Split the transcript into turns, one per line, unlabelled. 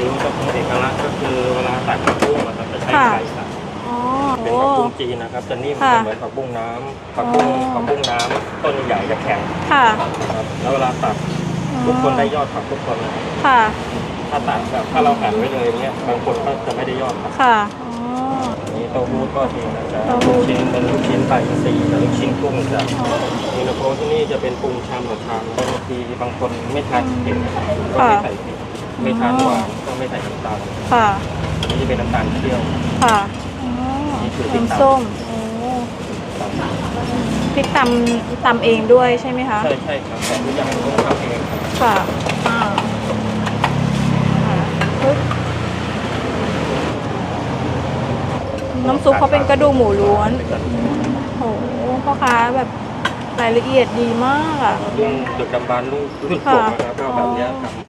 ริ้วก็เป็นเอกลักษณ์ก็คือเวลาตักผักบุ้งนะครับจะใช้
ค่ะ
ไก่ตัก
อ๋อ
เป็น
โอ้
ผักบุ้งจีนนะครับจะนิ่ม
ค่ะ
เหมือนผักบุ้งน้ำผักบุ้ง
อ๋อ
ผักบุ้งน้ำต้นใหญ่จะแข็ง
ค่ะ
นะครับแล้วเวลาตักทุกคนได้ยอดผักทุกคนนะครับ
ค่ะ
ถ้าตักแบบถ้าเราหั่นไว้เลยอย่างเงี้ยบางคนก็จะไม่ได้ยอดผัก
ค่ะ อ๋อ
อันนี้เต้าหู้ก็ทีนะจ๊ะ
เต้าหู้
ลูกชิ้นเป็นลูกชิ้นปลาอินทรีย์กับลูกชิ้นกุ้งจ้ะมีโลโก้ที่นี่จะเป็นปรุงชามต่อชามบางทีบางคนไม่ทานเผ็ดก็ไม่ใส่เผ็ดไม่ทานหวานก็ ไม่ใส่น้ำตาล
ค่ะ
อันนี้จะเป็นน้ำตาลเคี่ยว
ค่ะอ๋อ
นี่คือพริก
น้ำ
ตำ
ส้มโอ้พริกตำตำเองด้วยใช่ไหมคะ
ใช่ใช่ครับแต่ทุกอย่างต้องทำเองครับ
ค่ะอ่าอ่าปึ๊บน้ำซุปเขาเป็นกระดูกหมูล้วนโอ้โหพ่อค้าแบบรายละเอียดดีมากอะ
รุ่นดึกดำบรรพ์รุ่นรุ่นผมนะครับก็แบบเนี้ยครับ